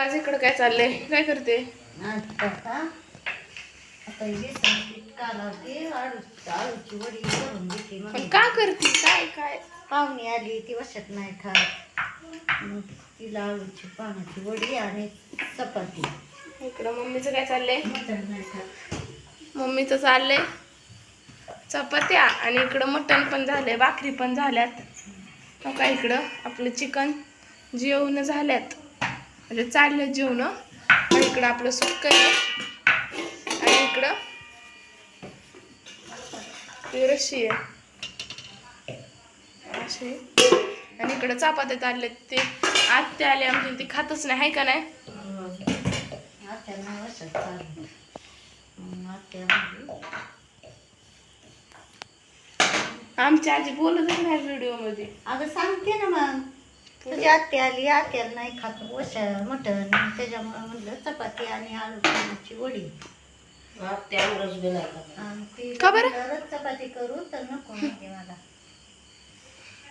आज इकडं काय चाललंय? काय करते? ही पण का करते? काय काय? पाहुणी आली ती वशात नाही खात. मग तिला आळूची पानाची वडी आणि चपाती. इकडं मम्मीचं काय चाललंय? मटण नाही खात. मम्मीचं चाललंय चपात्या आणि इकडं मटण पण झालंय भाकरी पण झाल्यात. हो का इकडं? आपलं चिकन जेवण झाल्यात. म्हणजे चाललं जेवण. आणि इकडं आपलं सुक्क आहे. आणि इकडं रशी आहे असे आणि इकडं चापात्यात आले ते. आत्या आले आमच्या ते खातच नाही आहे का नाही? आमची आजी बोलतच नाही व्हिडिओमध्ये. अगं सांगते ना मग. तुझी आत्या आली आत्याला नाही खात. वशा मटण त्याच्यामुळे म्हणलं चपाती आणि आळू पानाची वडी. आणि ती का बरं? चपाती करू तर नको मला.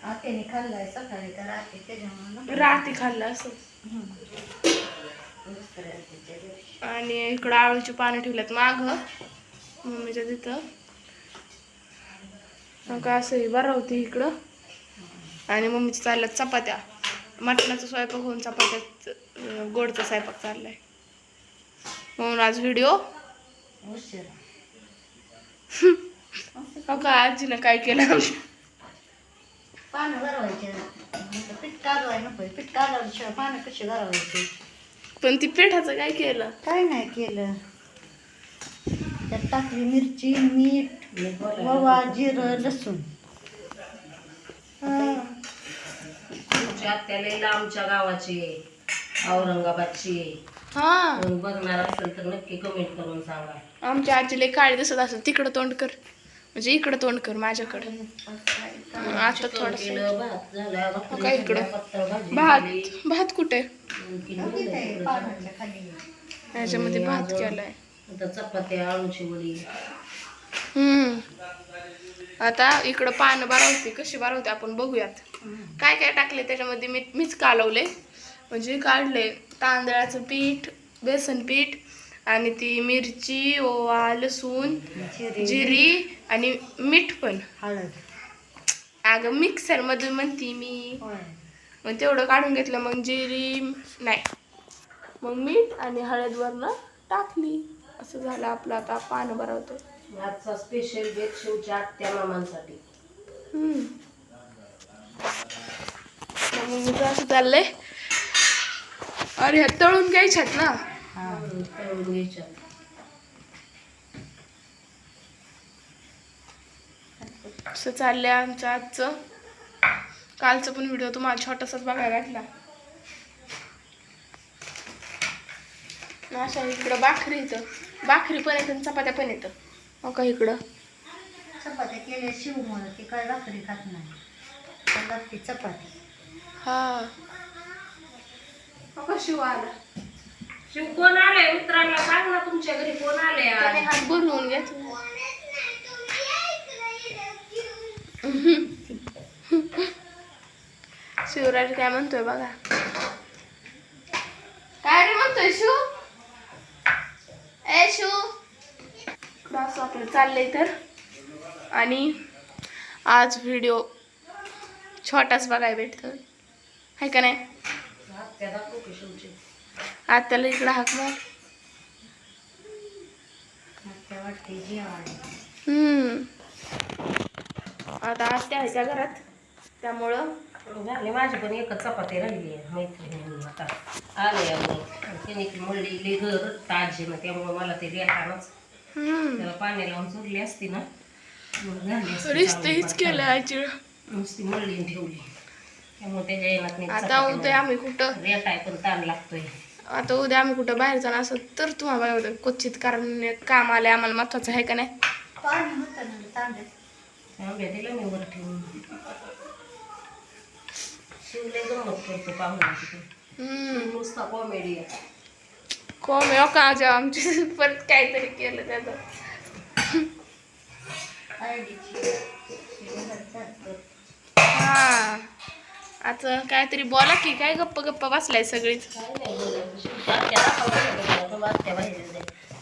आत्याने खाल्लाय सकाळी तर आत्या त्याच्यामुळे. राती खाल्लं असं. आणि इकडं आळूची पानं ठेवल्यात माग. मम्मीच्या तिथं. मग असं बरं होती इकडं. आणि मम्मीच्या चालल्यात चपात्या. मटणाचा स्वयंपाक होऊन चपात्या अं, गोडचा स्वयंपाक चाललाय. म्हणून आज व्हिडिओ. हो का आजीनं काय केलं? पानं पीठ पीठ पानं कशी पण ती पिठाचं काय केलं? काय नाही केलं. त्यात टाकली मिरची मीठ ओवा जिरं लसूण. तुमच्या आत्याला आमच्या गावाची आहे, औरंगाबादची आहे. हा. कोण बघणार असेल तर नक्की कमेंट करून सांगा. आमच्या आजीला काळी दिसत असेल. तिकडं तोंड कर. म्हणजे इकडं तोंड कर माझ्याकडं. आता चिकन थोडस केलं, भात झाला, भाकरी काय इकडं? झाल्या, पातळ भाजी भात. भात कुठे? दोन किलो ह्याच्यामध्ये भात केलाय. आता चपात्या आळूची वडी. हम्म. आता इकडं पानं बारावते कशी बारावते आपण बघूयात. काय काय टाकले त्याच्यामध्ये मी मीच कालवले. म्हणजे काढले तांदळाचं पीठ बेसन पीठ आणि ती मिरची ओवा लसूण जिरे. आणि मीठ पण. हळद. अगं मिक्सर मधून म्हणती मी. मग तेवढं काढून घेतलं मग जिरी नाही. मग मीठ आणि हळद वरनं टाकली. असं झालं आपलं आता पानं भरवतो आजचा स्पेशल बेत शिवच्या आत्या मामांसाठी. मम्मीचं असं चाललंय. अरे ह्या तळून घ्यायच्यात ना? हा तळून घ्यायच्या असं चाललंय आमचं आजचं. कालचं पण व्हिडिओ तुम्हाला छोटासाच बघायला भेटला. अशा इकडं भाकरी येतं भाकरी पण येतं आणि चपात्या पण येतं हो का इकडं? चपात्या केल्या शिवमुळे ती काय भाकरी खात नाही. त्याला लागते चपाती. हा. हो का शिव आला? शिव कोण आलंय? मित्रांना सांग ना तुमच्या घरी कोण आलंय आज? त्याने हात भरवून घेतला शिवराज काय म्हणतोय बघा काय रे म्हणतोय शिव ए शिव इकडं असं आपलं चाललंय तर. आणि आज व्हिडिओ छोटाच बघायला भेटतो आहे का नाही? आत्या आज त्याला इकडं हाक मार. त्या आता आत्या ह्याच्या घरात. त्यामुळं झाले माझी पण एकच चपाती राहिली आहे मैत्रिणी आता. आले आम्ही त्यांनी त्याने ती मळलेली मग त्यामुळं मला ते रेटानच त्याला पाणी लावून चुरली असती ना चांगली हीच. केलं आईची नुसती मळली ठेवली. त्यामुळे त्याच्या येणार नाही आता उद्या आम्ही कुठं? मळली. रेटाय पण ताण लागतोय. आता उद्या आम्ही कुठं बाहेर जाणार असं तर तुम्हाला क्वचित कारण काम आलंय आम्हाला महत्वाचं आहे का नाही? पाणी होतं ना तांदूळ. आंब्या दिलं मी वर ठेवून. शिवले गंमत करतो पाहुण्याची. हम्म. नुसता कॉमेडी आहे. कोण हो का जेव्हा आमची परत काहीतरी केलं त्याचं. हा. आता काहीतरी बोला की काय गप्प गप्प बसलाय सगळीच?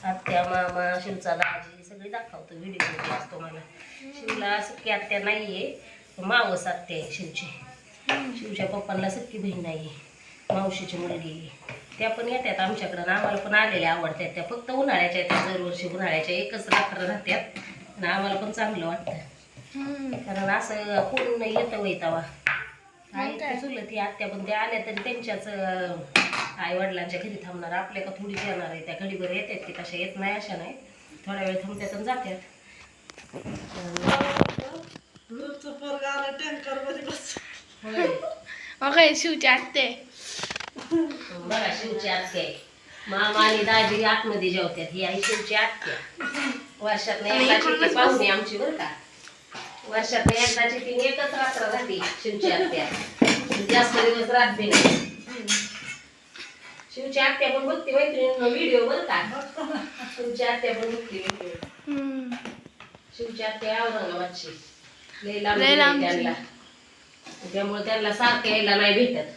आत्या मामा शिवचा दाजी सगळे दाखवतो व्हिडिओ असतो मला. शिवला सख्खी आत्या नाहीये मावस आत्या आहे शिवची. शिवच्या पप्पांना सख्खी बहीण नाही मावशीची मुलगी आहे. त्या पण येतात आमच्याकडं आणि आम्हाला पण आलेल्या आवडतात त्या फक्त उन्हाळ्याच्या येतात दरवर्षी उन्हाळ्याच्या एकच रात्र राहतात आणि आम्हाला पण चांगलं वाटतं. कारण असं कोण येतं वैतावा चुलत ही आत्या पण त्या आल्या तरी त्यांच्याच आई वडिलांच्या घरी थांबणार. आपल्या का थोडीच येणार आहे. त्या घडीभर येतात की तशा येत नाही अशा नाही. थोड्या वेळ थांबतात आणि. मग काय शिवची आत्ते. बघा शिवची आत्या आहे. मामा आणि दाजी आतमध्ये जेवतात. ही आई शिवची आत्या वर्षात एकदाची पाहुणे आमची बरं का? वर्षात एकदाची ती एकच रात्र राहते शिवची आत्या जास्त दिवस राहत बी नाही. शिवची आत्या पण बघते मैत्रिणी व्हिडिओ बरं का? शिवची आत्या पण बघते हम्म. शिवची आत्या औरंगाबादची. लय लांब. त्यांना. त्यामुळे त्यांना सारखं यायला नाही भेटत.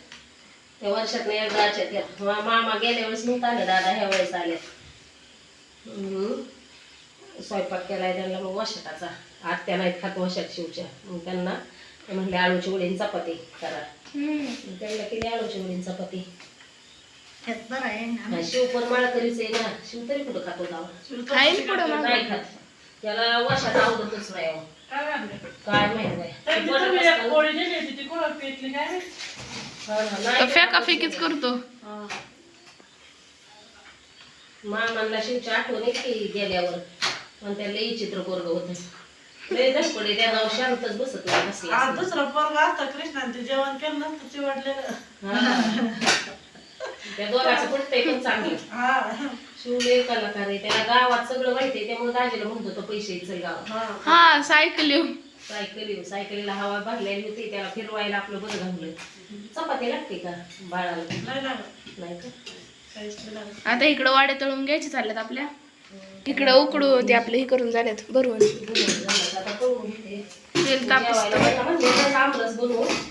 त्या वर्षात नाही एकदाच्या त्या मा- मामा गेल्या वेळेस नव्हतं आले दादा ह्या वेळेस आले. हम्म. स्वयंपाक केलाय त्यांना मग वशाटाचा. आत्या नाहीत खात वशाट शिवच्या. मग त्यांना ते म्हणले आळूची उडीन चपाती करा. त्यांना केली आळूची उडीन चपाती. शिव पण माळकरीच आहे ना. शिव तरी कुठं खातो मग. नाही खात. त्याला वशात आवडतच नाही अहो. काय माहीत बाई. ते बनत असताना- हा ना, नाही तर फेका फेकीच करतो. मामांना शिवची आठवण येते गेल्यावर. पण त्या लई चित्र पोरग होत. लय धडपडे त्या नाव शांतच बसत नाही बसला आज असला. दुसरा पोरगा असता कृष्णाने ते जेवण केलं नसतं चिवडलेलं. हा. त्या दोघांचं पटतंय पण चांगलं. हा. शिवले कलाकार आहे त्याला गावात सगळं माहिती आहे त्यामुळे दाजीला म्हणतो तो पैसे गावात. हा हा सायकल येऊ सायकली सायकलीला हवा भरलेली होती त्याला फिरवायला आपलं बरं घाललं. चपाती लागते का बाळाला? नाही लागत. नाही का? काहीच नाही लागत. आता इकडं वाडे तळून घ्यायचे चालल्यात आपल्या. इकडं उकडू ते आपले हे करून झाल्यात भरवून. बरं झालं, आता करून घेते तेल जेवायला आमरस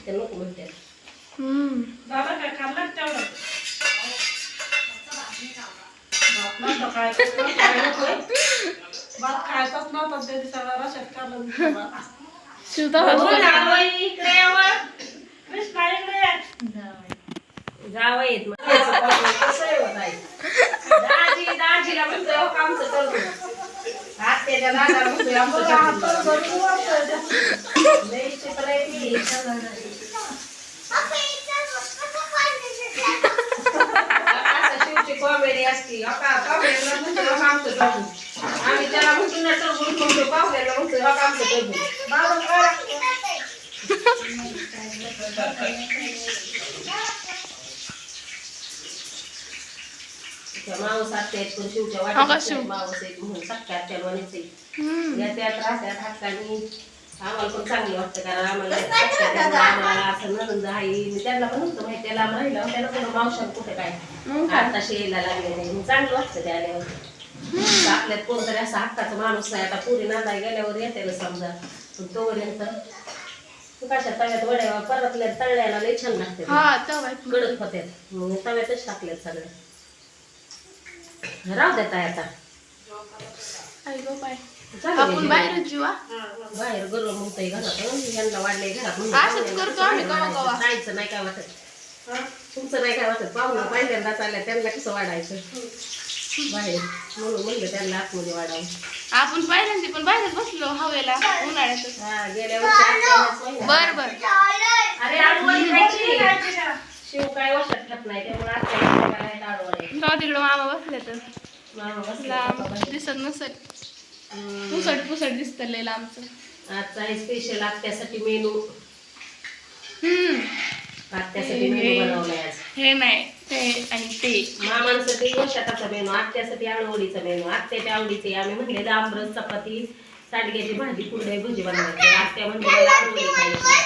ते नको म्हणते हम्म. झालं काय खाल्लं का तेवढं? भात नव्हता खायचा. भात खायचाच नव्हता त्या दिवसाला रशात खाल्लं भात. शिवता हो, म्हणतोय हो कॉमेडी असती. आम्ही त्याला म्हणतो हो बाबा? त्या मावस आत्या आहेत पण शिवच्या? मावस आहेत म्हणून आत्या. या त्यात राहत्यात हक्कानी आम्हाला पण चांगलं वाटतं कारण आम्हाला आम्हाला असं नंद आहे मी त्यांना पण नव्हतं माहिती त्याला त्याला पण मावशात कुठे काय? आता यायला लागले नाही मग चांगलं वाटतं ते आल्यावर आपल्यात कोणतरी असा हक्काचा माणूस नाही. आता पुरी नांदाय गेल्यावर येते समजा. पण तोपर्यंत कशा तव्यात वड्या परतल्या तळल्याला लई छान लागते हा तवा आहे. कडक होत्यात. मग तव्यातच टाकल्यात सगळ्या राहू देत आहे आता. आपण. बाहेरच जीवा. बाहेर गरम होतंय घरात. यांना वाढलंय घरात. करतो आम्ही कवा कवा. जायचं नाही काय वाटत. तुमचं नाही काय वाटत? पाहुणं पहिल्यांदा चालल्या त्यांना कसं वाढायचं? बाहेर. म्हणून म्हणलं त्यांना आतमध्ये वाढावं. आपण पहिल्यांदा पण बाहेरच बसलो हवेला उन्हाळ्यात हा गेल्या वर्षी. बर बर. अरे आडवडी खायची. शिव काय वशात खात नाही त्यामुळे काय आडवडी तिकडं मामा बसले तर. मामा बसला लांब. दिसत नसेल. हम्म. पुसट पुसट दिसत लय लांबचं. आजचा आहे स्पेशल आत्यासाठी मेनू हम्म. आत्यासाठी मेनू बनवलाय आज. हे नाही ते आणि ते. मामांसाठी वशाटाचा मेनू आत्यासाठी आळवडीचा मेनू. आत्याच्या आवडीचे आम्ही आमरस चपाती सांडग्याची भाजी कुरडई भजी बनवायची आत्या म्हणले मला आळवडी खायची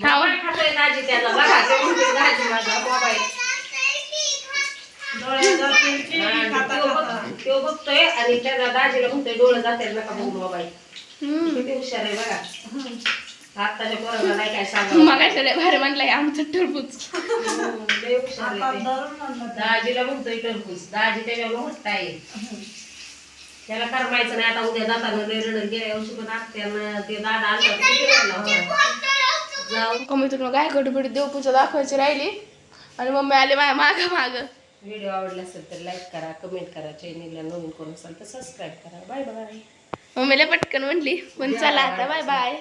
मोबाईल खातोय दाजी त्याचा बघा ते म्हणते दाजी माझा मोबाईल. बघतोय आणि त्याला दाजीला म्हणतोय डोळं जाते नका बघू मोबाईल. किती हुशार आहे बघा. आत्ताच्या पोरांना नाही काय सांगा मग भारी म्हणलंय आमचं टरबूज. लय हुशार आहे आता ते. धरून म्हणलं दाजीला म्हणतोय टरबूज. दाजी त्याच्यावर मोठा आहे. त्याला करमायचं नाही. आता उद्या जाताना लय रडत गेल्या. वर्षी पण आत्यानं ते दादा आलता तर किती रडला होता. जाऊ. कमीतून काय गडबडी देवपूजा दाखवायची राहिली? आणि मम्मी आले माझ्या माग माग. व्हिडिओ आवडला असेल तर लाईक करा कमेंट करा. चॅनेलला नवीन कोण असेल तर सबस्क्राईब करा. Bye bye. मम्मीला पटकन म्हणली. पण चला आता बाय बाय